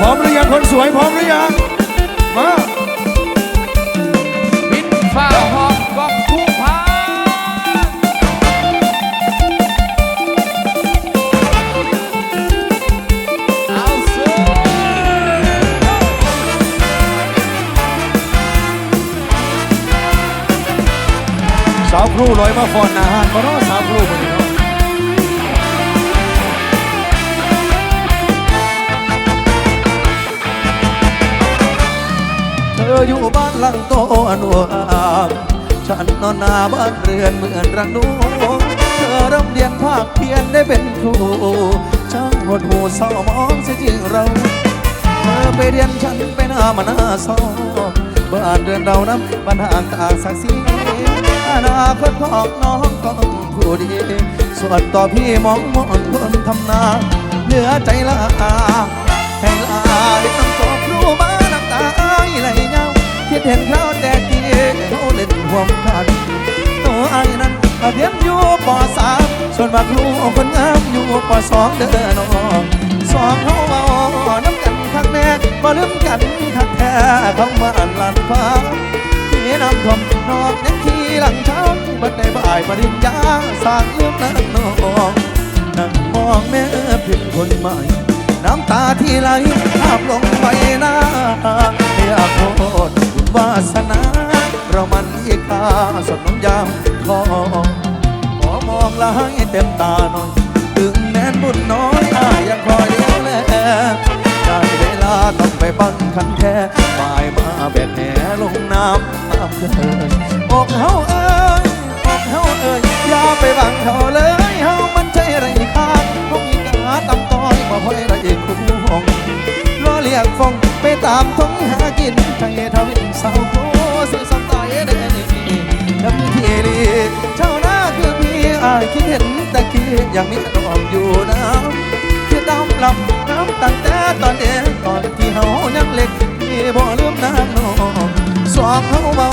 พร้อมหรือยังคนสวยพร้อมหรือยังมาบินฝ่าหอบกองผู้พาเอาเสือสาวครูลอยมาฟอนอาหารมาเนาะสาวครู ออยู่บ้านหลังโตอนุอามฉันนอนหน้าบ้านเรือนเหมือนรังนูเธอร่ำเรียนภาคเพียนได้เป็นครูช่างหดหูเศร้ามองเสียจริงเราเธอไปเรียนฉันไปหน้ามาหน้าซอกบ้านเรือนเรานั้นปัญหาต่างศักดิ์ศรีอนาคตของน้องก็ต้องผู้ดี ส่วนต่อพี่มองมองคนทำนาเหลือใจละอาให้ลายต้องตกครูมาน้ำตา ไหลเงาคิดเห็นเขาแต่กี้เขาเล่นห่วงกันตัวไอ้นั้นเรียนอยู่ปสามส่วนบาครูคนงามอยู่ปสองเด้อน้องสองเขาเอาน้ำกันข้างแน่บ่ลืมกันคักแท้เขามาอันลันฟ้าที่น้ำท่วมนอกยังขี่หลังช้างบัดในบ่ายปริญญาสร้างเรื่องนั้นน้องนั่งมองแม่เพียงคนใหม่ น้ำตาที่ไหลภาพลงใบหน้าอยากโทษบุญวาสนา เรามันอีกาสน้ำยาวทองขอมองและให้เต็มตาหน่อย ถึงแม้นบุญน้อยอายังคอยเลี้ยวแลได้เวลาต้องไปบังคันแท้ฝ่ายมาแบกแหลงน้ำตามเคยอกเฮาเอ้ยอกเฮาเอ้ยอย่าไปบังเขาเลย รียกฟงไปตามท้องหากินใจทำเศร้าโคสิสำตายเดนี่ดำทีรีเจ้าหน้าคือพี่อายคิดเห็นแต่คิดยังมีดอกอยู่นะคือดำลำน้ำตั้งแต่ตอนเด็กตอนที่เฮายังเล็กพี่บ่ลืมน้ำนองสองเฮาเมา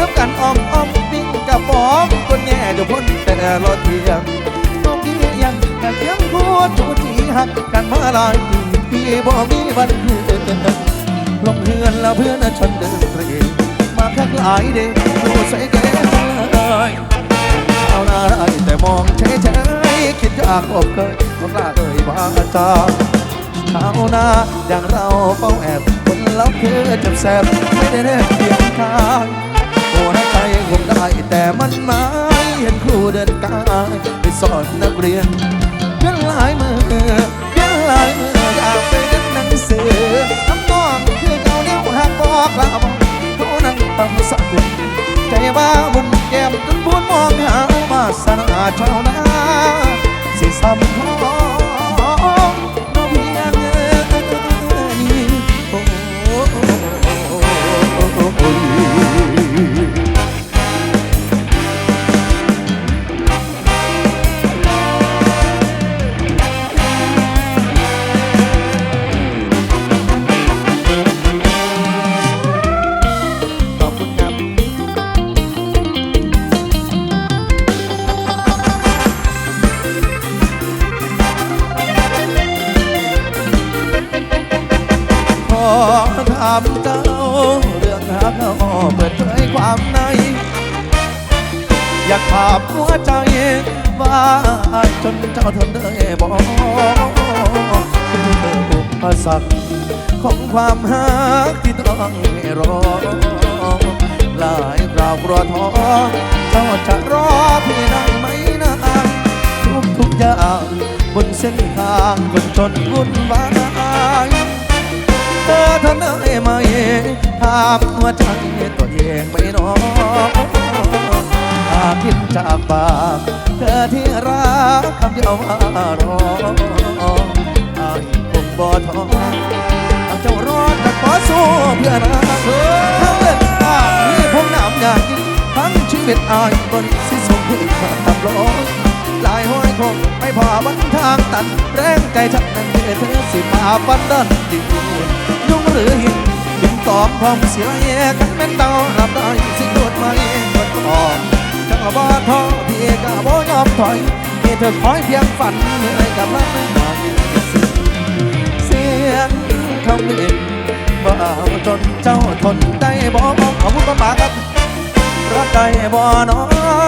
น้ำกันอ้อมอ้อมปิ้งกับปอมคนแง่จะพ้นแต่รอเที่ยงต้องพี่ยังแต่เสียงพูดจูจีหักกันมาหลายปี พี่บ่มีวันคืนลงเฮือนแล้วเพื่อนชนเดินเตรมาคักหลายเด้ดูใส่แก่เลยชาวนาได้แต่มองเฉยๆคิดอยากอบเคยต้องกล้าเอ่ยว่าจาชาวนาอย่างเราเฝ้าแอบคนเราคือเจ็บแสบไม่ได้แน่เพียงทางหัวใจคงได้แต่มันไม่เห็นครูเดินกายไปสอนนักเรียนเพียงหลายมือ เรียนหนังสือน้ำนองคือเอานิ้วหักบอกลาบอกเขานั่งตำสักกุลใจว่าบุญแก้มจนบุญมองหามาสนาชาวนาสิซ้ำ ความหักที่ต้องรอหลายคราวกลัวท้อเจ้าจะรอพี่ได้ไหมนานทุกทุกอย่างบนเส้นทางคนจนวุ่นวายเธอทนได้ไหมถามหัวใจตัวเองไม่น้องหากคิดจากปากเธอที่รักคำเดียวว่ารอไอ้คงบ่ท้อ ขอสู้เพื่อรักทั้งเล่นตาที่ผมน้ำยากินทั้งชีวิตอายบนสิส่งให้ขาดตำร้อยหลายห้อยคงไม่พอวันทางตัน แรงใจฉันนั้นเธอสิมาฟันดันดียุ่งหรือหินยิงตอบความเสียแยกันแม่นเดารับได้สิโดดไม่กดออกจะบ่ท้อพี่ก็บ่ยอมถอยมีเธอคอยเพียงฝันเหนื่อยกับรักไม่ไหวเสียงทำเอง บ่าวจนเจ้าทนได้บ่ขอบคุณป้าป๋าครับ รักได้บ่น้อ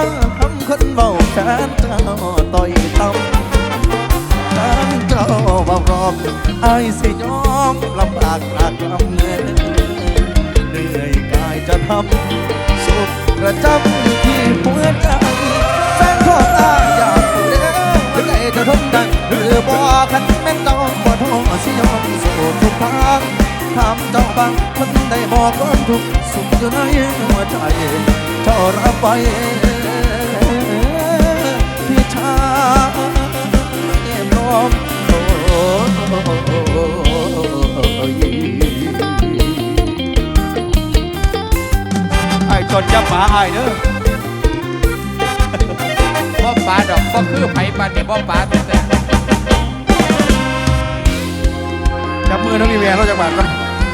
งทำคนเบาแฟนเจ้าต่อยทำทางเจ้าบ่พร้อบไอ้สิยอมลำบากหนักลำเงินเหนื่อยกายจะทำสุขกระจำ ได้บอกก่อนทุกสุขอยู่ในหัวใจเจ้ารับไปพี่ชายพร้อมโอ้ยไอ้จนจะป๋าไอ้เด้อบ่ปลาดอกบ่คือไผปานนี่ยบ่ปลาแต่จับมือน้องมีแววเราจะบาดกัน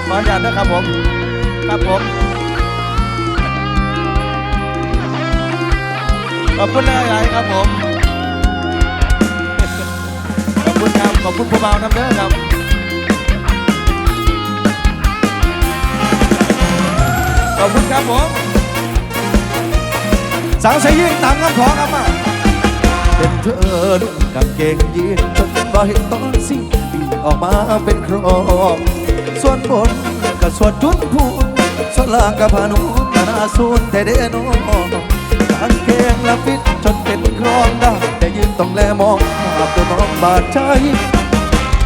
ขออนุญาตนะครับผม ครับผม ขอบคุณหลายครับผม ขอบคุณครับ ขอบคุณผู้เบาน้ำเด้อครับขอบคุณครับผม สังสยืนตามคำขอครับมาเป็นเธอนุ่งกางเกงยีนจนบ่เห็นตอนสิ้นออกมาเป็นโครอง ส่วนบนก็ส่วนจุนพูนส่วนล่างก็พานุนานาสูนแต่เดโนกางเกงและฟิตจนเป็นครองได้แต่ยืนต้องแลมองภาพตัวน้องบาดใจ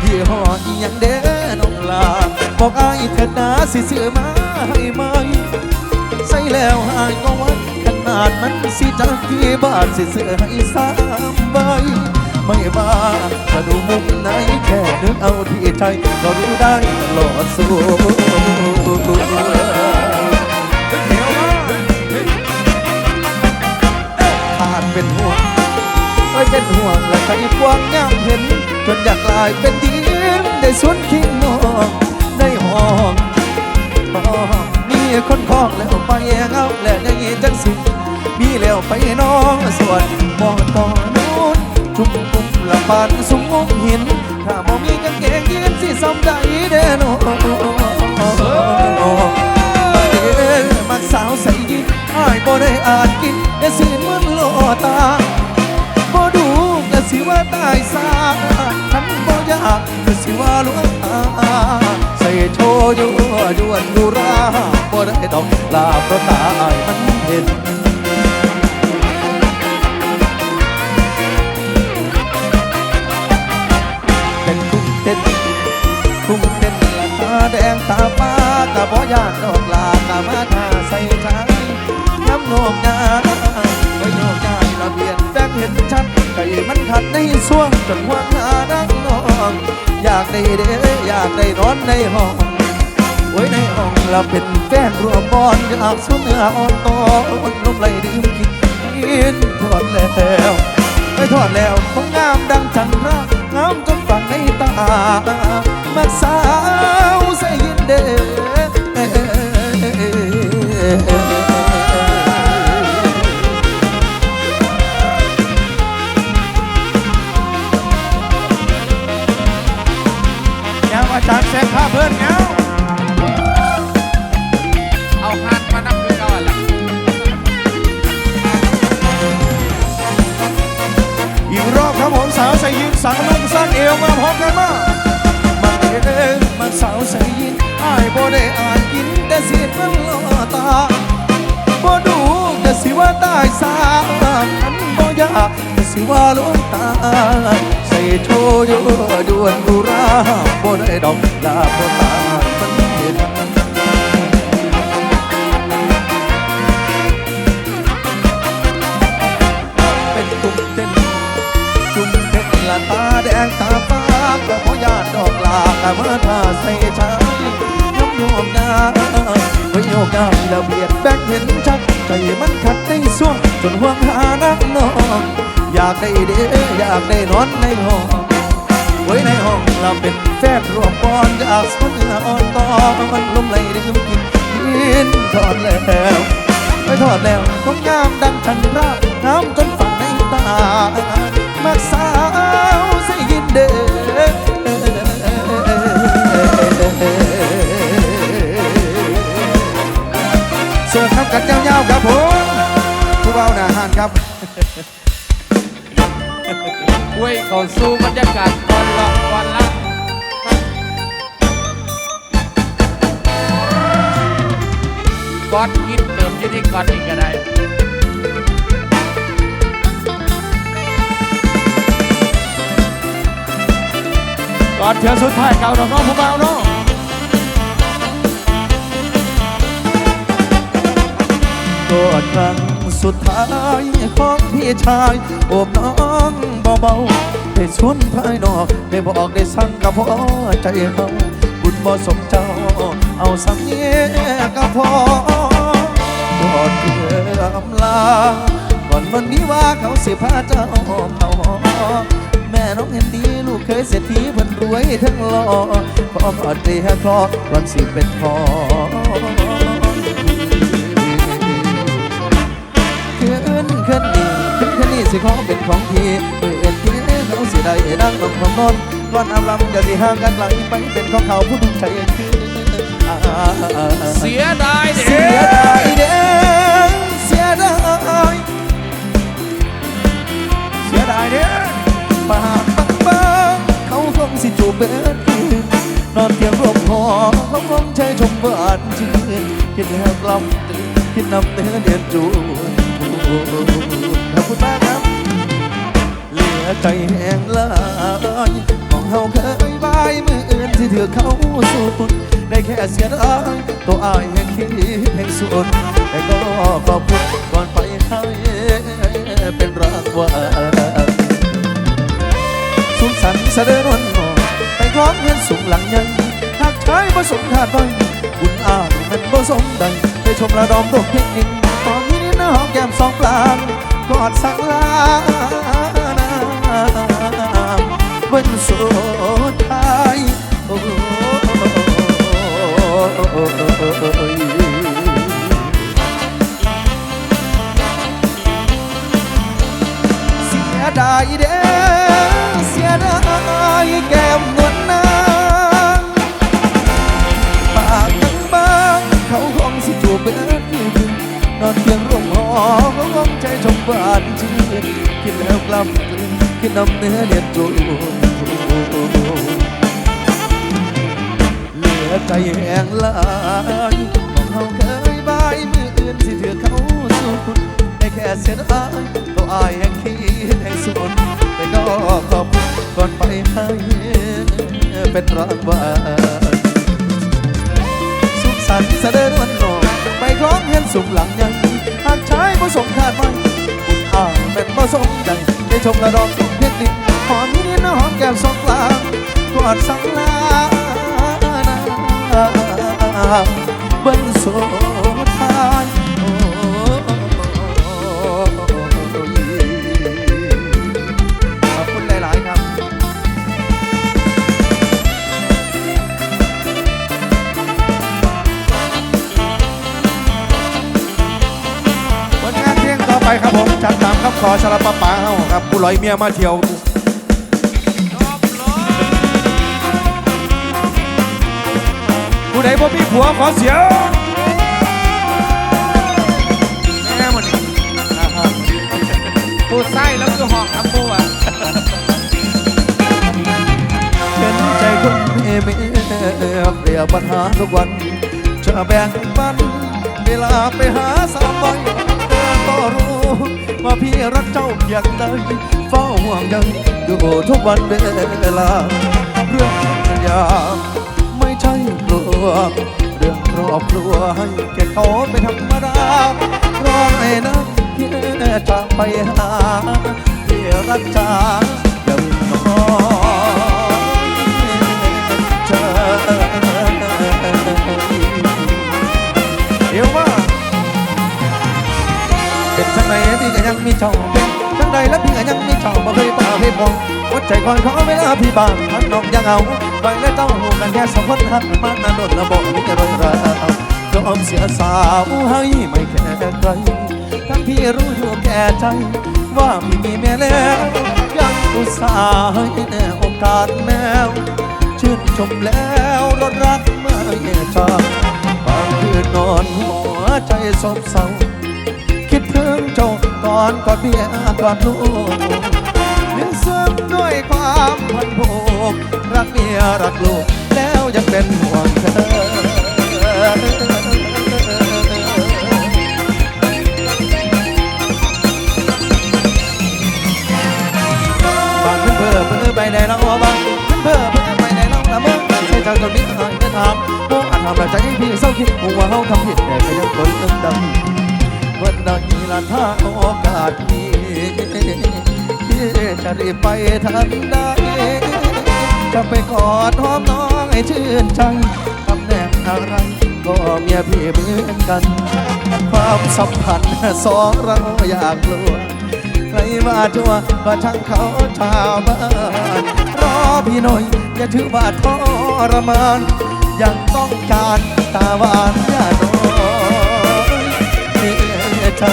ยี่ห้ออีหยังเดนองลาบอกอายเถิดนาสิซื้อมาให้ไหมใส่แล้วหายก็วัดขนาดมันสิจากกี่บาทสิซื้อให้สามใบ ไม่ว่าจะดูมุมไหนแค่นึกเอาที่ใจก็รู้ได้ตลอดสู้ขาดเป็นห่วงเอ้ยเป็นห่วงและใครกว้างงามเห็น จนอยากกลายเป็นดินได้สวนคิงมองได้ห้องมีคนคอกแล้วไปเงาแล้วยังยีจังสิมีแล้วไปน้องสวนมองต่อน นจุ่มปุ่มละปานสูงหิน ถ้าบ่มีกางเกงยีนสิซ้ำใดเด้อนมักสาวใส่ยินอ้ายบ่ได้อ่านกินแต่สิมันโลตาบ่ดูก็สิว่าตายซาฉันบ่อยากก็สิว่าลวงตาใส่โชยู่ยวนดูราบ่ได้ดอกลาเพราะตายมันเห็น ต้นกุ้งเต้นละตาแดงตาฟ้ากะบ่ยานดอกลากะมาทาใส่ชายย้ำโนมยาไว้โยกย้ายระเบียนแบกเห็นชัดไก่มันขัดในส่วงจนหัวหน้านักน้องอยากได้เด้อยากได้นอนในห้องไว้ในห้องเราเป็นแฟนรวบอนอยากสูเนื้ออ่อนตอนลมไหลดื่มกินกินทอดแล้วไม่ทอดแล้วคงงามดังจันทรางามจนฝัน ตามักสาวใส่ยินเด้อ สาวใส่ยืนสั่งนุ่งสั้นเอวมาพร้อมกันมามาเด้อมาสาวใส่ยินอ้ายบ่ได้อ่านกินแต่เสียดมันล่อตาบ่ดูก็สิว่าตายสาอันบ่ยากก็สิว่าลวงตาใส่โชว์อยู่ด่วนบุราบ่ได้ดอกลาบ่ตาากะเมื่อท่าใส่ชายยมโยมงาไว้โยกงามระเบียดแบกเห็นชัดใจมันขัดในส่วงจนห่วงหานักน้องอยากได้เด้อยากได้นอนในห้องไว้ในห้องเราเป็นแฟนรวมปอนอยากสวนเนื้ออ่อนตอนลมไหลดื่มกินกินทอดแล้วไปทอดแล้วต้องงามดังชันราง ครับเว้ยเขาสู้บรรยากาศก่อนละก่อนละก่อนกินเติมอยี่ที่ก่อนอีกก็ได้ก่อนเถื่อสุดท้ายเก่าดอกน้องผู้เบาเนาะกอดครั้ง สุดท้ายของพี่ชายโอบน้องเบาๆได้ชวนภายนอกได้บอกได้สั่งกับพ่อใจเฮาบุญบ่สมเจ้า เอาสังเนียก็พอกอดเพื่ออำลาก่อนวันนี้ว่าเขาสิพาเจ้าเขาแม่น้องเห็นดีลูกเคยเศรษฐีเพิ่นรวยทั้งหล่อขอกอดเรียคลอก่อนสิเป็นทอง ขึ้นนี่ขึ้นนนี่สิขอเป็นของพี่อเปิดที่เขาสิได้ดังน้องนองนนก่อนอำลำจะสิห่างกันไกลไปเป็นของเขาผู้ทุกใจคือเสียดายเด้เสียดายเด้อเสียดายเสียดายเนี่ยปากบางบางเขาคงสิจูบเบิดคืนนอนเตียงร่มหอเขาคงใจชมหวานชื่นคิดแล้วกล่อมตื่นคิดนำเนื้อเดือนจูน ขอบคุณมากครับ เหลือใจแห้งลายมองเฮาเคยบายมืออื่นที่เถือเขาสุดได้แค่เสียดายตัวอายแห่งคิดแห่งสุดแต่ก็ขอบคุณก่อนไปให้เป็นรางวัลสุขสันต์เสด็จวันนอไปคล้องเงินสูงหลังใหญ่หากใช้ผสมขาดไปบุญอายมันผสมใดไปชมระดอมดอกเพียง หอมแก้มสองปลางกอดสังลาวันสุดท้ายโอ้ยเสียดายเด้ กลืนคิดนำเนื้อเลียนจูนเหลือใจแห้งลายของเขาเคยบายมืออื่นสิถือเขาสู้คุณได้แค่เสียดายตัวอายแห่งคิดให้สุดแต่ก็ขอบคุณก่อนไปให้เป็นรางวัลสุขสันต์เสด็จวันนองไปคล้องเห็นสุขหลังยังหากใช้ผสมคาดไว้ อ่างเป็นบ่สมดังได้ชมละดอกทุกเพชรดินหอมนิดนหอมแก้มสองกลางกอดสังลาบนสุด ลอยเมียมาเที่ยวผู้ใดบ่มีผัวขอเสียงแม่มันนี่นะครับผู้ไส้แล้วคือห้องครับผู้อะเห็นใจคนเมเมเปรียบปัญหาทุกวันจะแบ่งปันเวลาไปหาสาวบ่อยเธอก็รู้ ว่าพี่รักเจ้าอย่างใดเฝ้าห่วงใยดูทุกวันเวลา เรื่องสัญญาไม่ใช่กลัว เรื่องครอบครัวให้แก่เขาเป็นธรรมดารอไอ้นะพี่จะไปหาพี่รักจาอย่าลืมน้อ พี่ก็ยังมีเจ้าเป็นจังใดแล้วพี่ก็ยังมีเจ้าบ่เคยป่าเคยพองวัดใจคอยขอเวลาพี่บ้านพันน้องยังเอาไปและเจ้าหูกันแค่สองคนหักมันนานโดนระบอกมีแต่รอยร้าวยอมเสียสาวให้ไม่แค่ใครทั้งพี่รู้อยู่แก่ใจ ว่าพี่มีแม่แล้วยังอุตส่าห์ให้แน่โอกาสแนวชื่นชมแล้วรถรักไม่ชาบางคืนนอนหัวใจซบเศร้า ก็นอนกอดเมียกอดลูกเลี้ยงซึมด้วยความพันผูกรักเมียรักลูก แล้วยังเป็นห่วงเธอบางมันเพ้อเพ้อไปไหนแล้วบางมันเพ้อเพ้อไปไหนแล้วละเมื่อใช่เจ้าตัวนี้หายไม่ทำโอ้อาจทำแบบใจพี่เศร้าคิดหัวเขาทำผิดแต่ก็ยังคนเอื้อมดำ วันนั้นละถ้าโอกาสมีพี่จะรีบไปทันใดจะไปกอดหอมน้องให้ชื่นใจตำแหน่งอะไรก็เมียพี่เหมือนกัน ความสัมพันธ์สองเราอยากกลัวใครมาจัวก็ช่างเขาชาวบ้านรอพี่หน่อยอย่าถือว่าทรมานยังต้องการตาหวานอย่า เธอ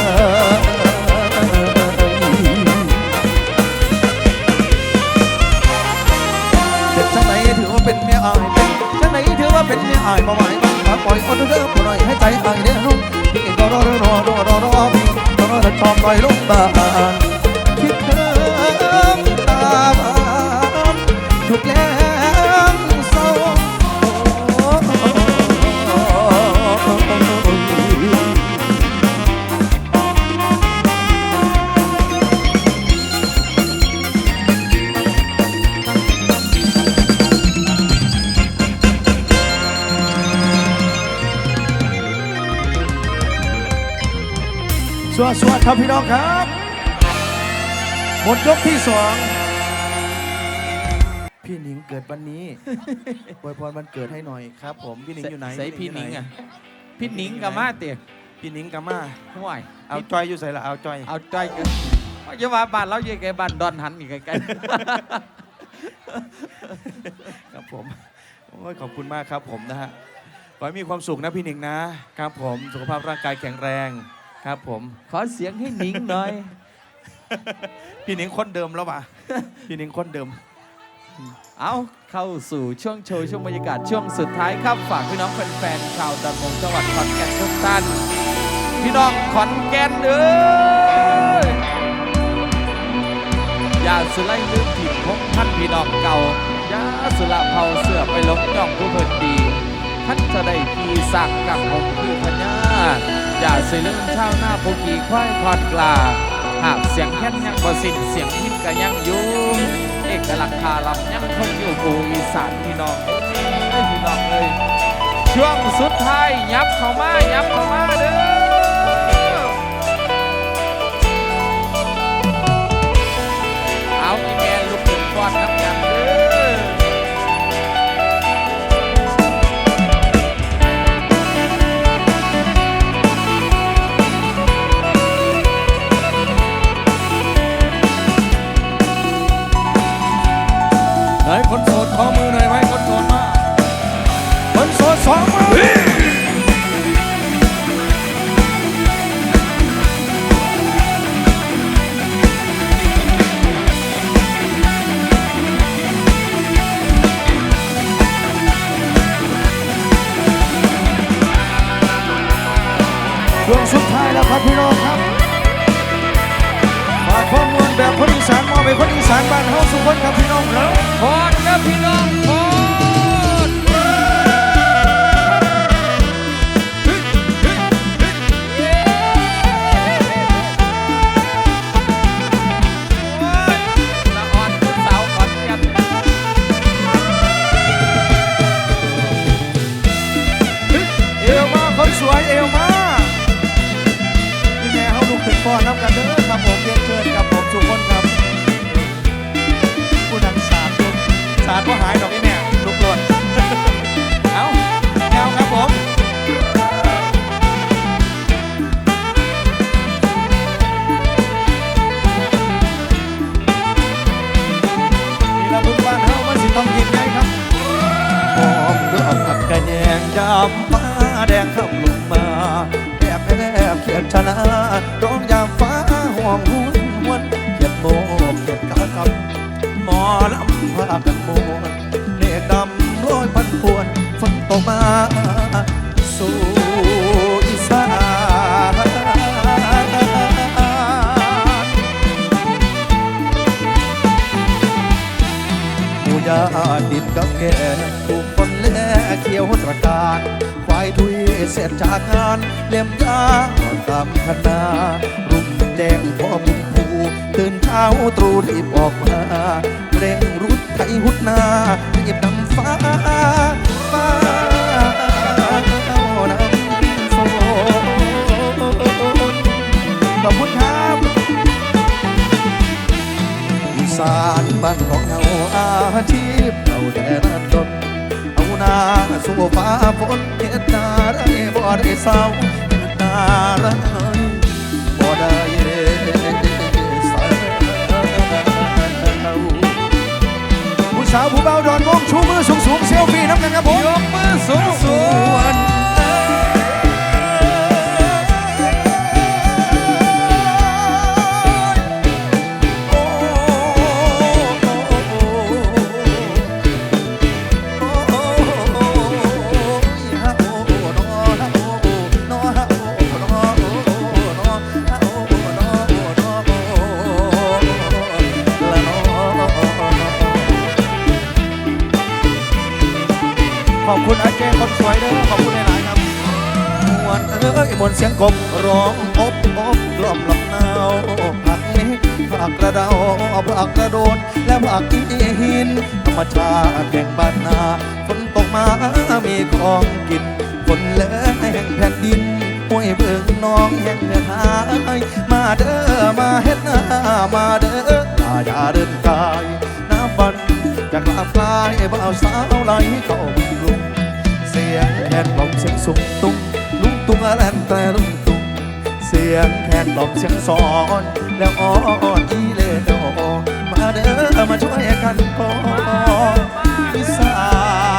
เป็นจังไหนถือว่าเป็นเมียอายเป็นจังไหนถือว่าเป็นเมียอายบ่ไหวบ้าปล่อยอดเดิมบ่หน่อยให้ใจอายเด้อลูกพี่ก็รอรอรอรอรอพี่รอรอชอบปล่อยลงบ้านคิดถึงตาหวานทุกแรง สวัสดีครับพี่น้องครับหมดยกที่สองพี่หนิงเกิดวันนี้อวยพรวันเกิดให้หน่อยครับ ผมพี่หนิงอยู่ไหนใส่พี่หนิงยู่อะไพี่หนิงกับมาเตี๋ยพี่หนิงกามาห่วยเอาจอยอยู่ใส่ละเอาจอยเอาใจกันอย่าว่าบ้านเราอยู่ไกลบ้านดอนหันอีกไกลครับผมโอ้ยขอบคุณมากครับผมนะฮะขอให้มีความสุขนะพี่หนิงนะครับผมสุขภาพร่างกายแข็งแรง ครับผมๆขอเสียงให้หนิงหน่อย พี่หนิงคนเดิมแล้วป่ะ พี่หนิงคนเดิม เอาเข้าสู่ช่วงโชว์ ช่วงบรรยากาศช่วงสุดท้ายครับฝากพี่น้องแฟนๆชาวดอนมงจังหวัดขอนแก่นทุกท่าน พี่น้องขอนแก่นเอ้ยอย่าสุไลลืมถิ่นพงท่านพี่น้องเก่าอย่าสุละเผาเสื้อไปหลงย่องผู้เพิ่นดีท่านจะได้ขี่สักกับผมคือพญา อย่าสิลืมชาวหน้าผู้ขี่ควายคอดกลา หากเสียงแค่นยังบ่สิ้นเสียงพินก็ยังอยู่เอกลักษณ์คาลำยังคงอยู่ภูอีสานพี่น้องเอ้ยพี่น้องเอ้ยช่วงสุดท้ายยับเข้ามายับเข้ามาเด้อเอาอีแมนลุกขึ้นก่อนนับกัน ครับพี่น้องครับฝากข้อมูลแบบคนอีสานมอบไปคนอีสานบ้านเฮาสุขคนครับพี่น้องครับพอดนะพี่น้องพอำกันเด้อครับผมเรียนเชิญครับผมทุกคนครับผู้นังสาดลูกสาดก็หายดอกนี่แม่ลูกหล่นเอาแนวครับผมนี่ละบุญบ้านเฮามันสิต้องยิ่งครับหอมดอกผักระแยงยา ฝนเห็ดนาได้บ่ได้เศร้าเฮ็ดนาได้บ่ได้เศร้าผู้สาวผู้เบาดอนวงชูมือสูงสูงเซลฟี่น้ำกันครับผมยกมือสูงสูง คุณอาเจคนสวยเด้อขอบคุณหลายๆครับมวนเอ้ยมวนเสียงกบร้องอบอบกล่อมลำนาวผักเม็ดผักกระเดาผักกระโดน และผักอีหินธรรมชาติแห่งบ้านนาฝนตกมามีของกินฝนเลือแห่งแผ่นดินห้วยเบิ่งน้องแห่งเงินหายมาเด้อมาเฮ็ดนามาเด้อตาอย่าเดินกายน้ำบันจากลาปลายบ่าวสาวไหลเข้ามาลุง สียงแคนกล่อมเสียงสุงตุ้งลุงตุ้งแลนแต่ลุงตุ้งเสียงแคนกล่อมเสียงสอนแล้วอ้อนอีเลโอมาเด้อมาช่วยกันพออีสาน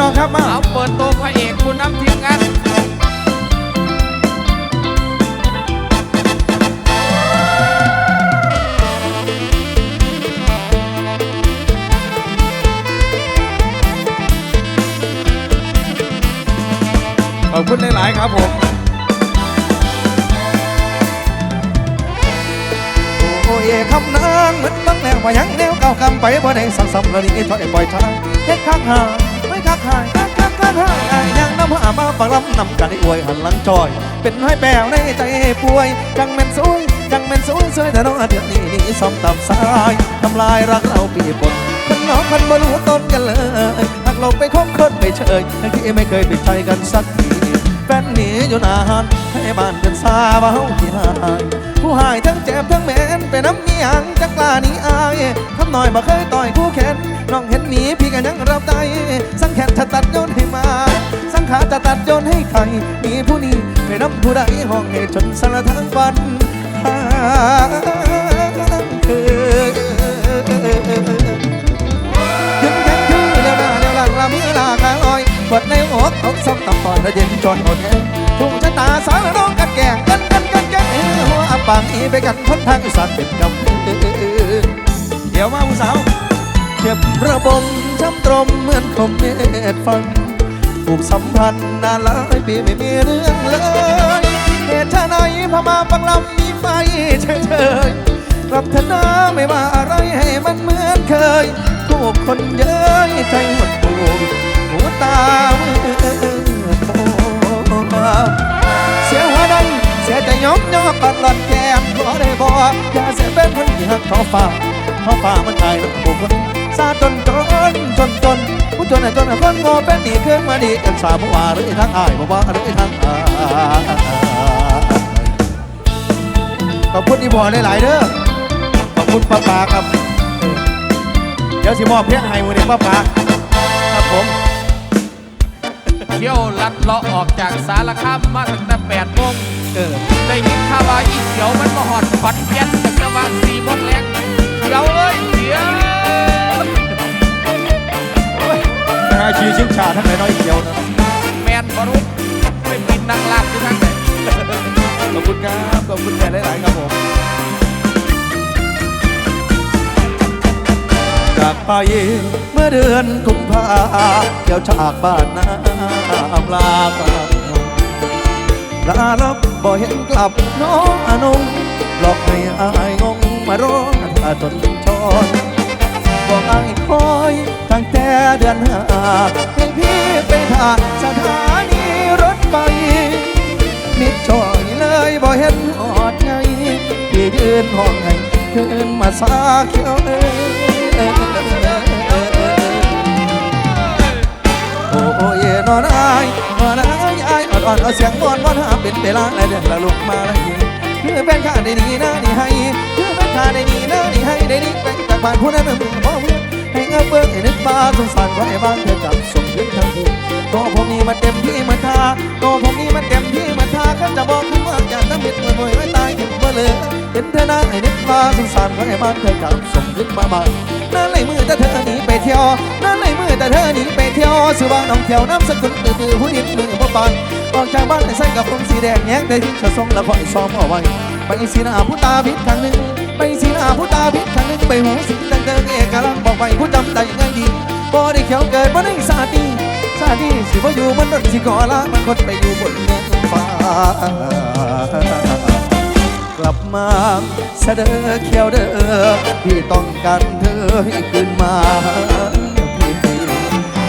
นหนึ่งพี่น้องครับมาเอาเปิดตัวพระเอกคุณน้ำทีมงานขอบคุณหลาย ๆ ครับผมโอ้ยคำนางเหมือนบังแนวว่ายังแนวเก่ากำไปบ่ได้สักสำละนี้ถอยปล่อยทางเฮ็ดข้างหาไม่ข้าง หายข้างข้างข้างหายอ้ายยังน้ำหามาฟังลำนำกันให้อวยหันหลังจอย เป็นให้แปลวในใจป่วย จังแม่นสวยจังแม่นสวยสวยแต่น้องเดือนนี้นี่ซ้อมตับสายทำลายรักเราปีบนคนน้องคนบ่รู้ต้นกันเลยหากเราไปคบคนไปเฉยทั้งที่ไม่เคยติดใจกันสักทีแฟนหนีอยู่นานให้บ้านเป็นซาเบาที่หายผู้หายทั้งเจ็บทั้งแม้นเป็นน้ำเมียงจักลานี้อายคำหน่อยบ่เคยต่อยคู่แขน น้องเห็นหนีพี่กันยังรับได้สังแขนถ้าตัดโยนให้มา สังขาจะตัดโยนให้ใครมีผู้นี้ไปน้ำผู้ใดห้องให้จนสารทั้งวันทางคืนยืนแข็งคือเลี้ยวหน้าเลี้ยวหลังละมือลาขาลอยปวดในอกอกซ้ำตับตอนและเย็นจนหมดแรงถูกชะตาสารน้องกันแกงกันกันกันกันหัวอับปางอีไปกันพ้นทางอีสานเป็นกำเดี๋ยวมาผู้สาว เจ็บระบมช้ำตรมเหมือนคมเม็ดฟันผูกสัมพันธ์นานหลายปีไม่มีเรื่องเลยเหตุไหนพม่าปังลำมีไฟเฉยๆรับเถอะนะไม่ว่าอะไรให้มันเหมือนเคยถูกคนเย้ยใจหดหู่หูตามืดโมเสียหัวดันเสียใจยอมยอมปัดหลอดแก้มขอได้บอกอย่าเสียเป็นคนที่หักท้อฟ้าท้อฟ้ามันตายแล้วบุค ซาจนจนจนจนผู้จนให้จนให้คนโง่เป็นหนีขึ้นมาดีกันสาบว่าหรือทางอายบ่ว่าหรือทางอายขอบคุณอีพอหลายๆเด้อขอบคุณป้าปาครับ เดี๋ยวสิมอบเพลงให้มือนี้ป้าปาครับผมเที่ยวลัดเลาะออกจากสารคามมาตั้งแต่แปดโมงเออได้ยินข่าวว่าอีเขียวมันมาหอดขอนแก่นตั้งแต่วันสี่โมงแรงเขียวเอ้ยเขียว ฮะชีชิงชาทั้งหลายน้อยเดียวนะแมนบรุษไปปินนางลากอยู่ทั้งไหนขอบคุณครับขอบคุณแม่หลายๆครับผมจากไปเมื่อเดือนกุมภาเกี่ยวฉากบ้านนาอำลากลางลาลับบ่เห็นกลับน้องอนงหลอกให้อายงงมาร้องถ้าจนชอนบอกอายคอย ตั้งแต่เดือนห้าให้พี่ไปถ่าสถานีรถไฟมิดจอยเลยบ่เห็นหอดไงที่ยืนห้องให้คืนมาซาเขียวเอ้โอ้ยนอนอายนอนอายอายอ่อนๆเอาเสียงบอนบอนหาเป็นเวลาอะไรเดือดละลุกมาแล้วยิงคือเป็นข้าได้ดีนะนี่ให้คือเป็นข้าได้ดีนะนี่ให้ได้ดีไปจากบ้านผู้นั้นมึงบ่เพื่อน ให้เงาเบิ้งให้นึกมาสงสารไว้บ้างเธอกับสมยึดทั้งคู่ตัวผมนี่มันเต็มที่มันทาตัวผมนี่มันเต็มที่มันทาก็จะบอกขึ้นว่าอยากจะมิดมือมวยไว้ตายถึงเมื่อเลยเห็นเธอหน้าให้นึกมาสงสารไว้บ้างเธอกับสมยึดมาบ้างนั่นเลยมือแต่เธอหนีไปเที่ยวนั่นเลยมือแต่เธอหนีไปเที่ยวสื่อว่าน้องเที่ยวน้ำสกุลตื่นตื่นผู้หญิงมือบ่านออกจากบ้านไปใส่กับผมสีแดงแยกได้ที่จะส่งแล้วคอยซ้อมเอาไว้ไปสีหน้าผู้ตาพิษทางหนึ่ง ไปสีหน้าผู้ตาพิษทางนึงไปหูสิ่งต่างเดิมเอกลักษณ์บอกไปผู้จำได้ยังไงดีบ่ได้เขียวเกิดบ่ได้สาดีสาดีสิบ่อยู่บนรถสิก่อละมันคนไปอยู่บนเมืองฟ้ากลับมาเสดอเขียวเด้อพี่ต้องการเธอให้คืนมาพี่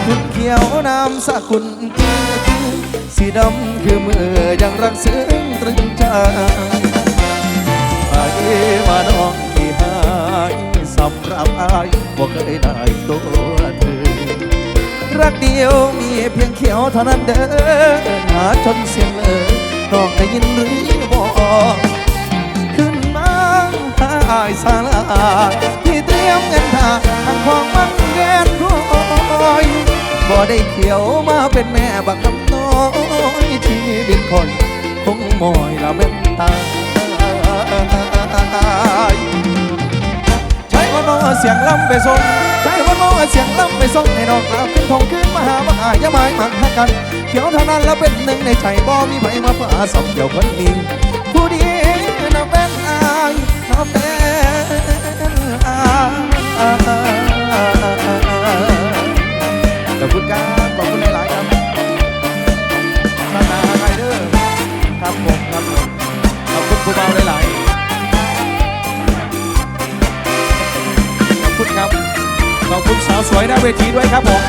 คุณเขียวน้ำสกุลจือสีดำคือมือยังรักซึ้งตรึงใจ ไปมาน้องที่หายสำหรับอายบอกเคยได้ตัวเธอ รักเดียวมีเพียงเขียวเท่านั้นเด้อหาจนเสียงเลยน้องได้ยินหรือบอกขึ้นมาหาอายสาลาที่เตรียมเงินทาทางของมันแกนรอยบ่ได้เขียวมาเป็นแม่บักคำน้อยชีวิตคนคงมอยละเป็นตา ยใช้วันโน้เสียงล่ำไปส่งใช้วันโน้เสียงล่ำไปส่งให้น้องกลับขึ้นทงขึ้นมาหาบักอายาหมายมักหักกันเขียวเท่านั้นแล้วเป็นหนึ่งในใจบ่มีไผมาฝ่าสองเดียวคนนี้ผู้ดีน่ะเป็นอายน่ะเป็นอายขอบคุณครับขอบคุณหลายๆครับนานาไรเดอร์ครับผมครับผมขอบคุณครูเบาหลายๆ คุณสาวสวยหน้าเวทีด้วยครับผม